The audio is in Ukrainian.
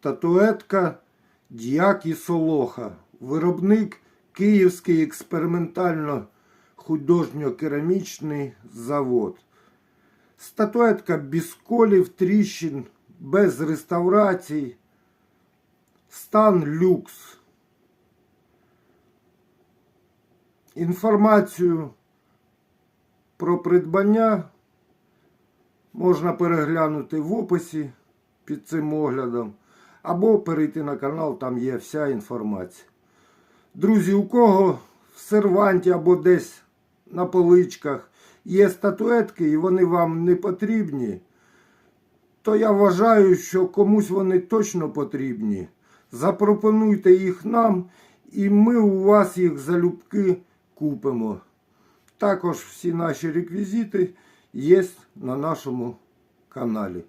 Статуетка Д'які Солоха. Виробник Київський експериментально-художньо-керамічний завод. Статуетка без колів, тріщин, без реставрацій. Стан люкс. Інформацію про придбання можна переглянути в описі під цим оглядом, або перейти на канал, там є вся інформація. Друзі, у кого в серванті або десь на поличках є статуетки і вони вам не потрібні, то я вважаю, що комусь вони точно потрібні. Запропонуйте їх нам, і ми у вас їх залюбки купимо. Також всі наші реквізити є на нашому каналі.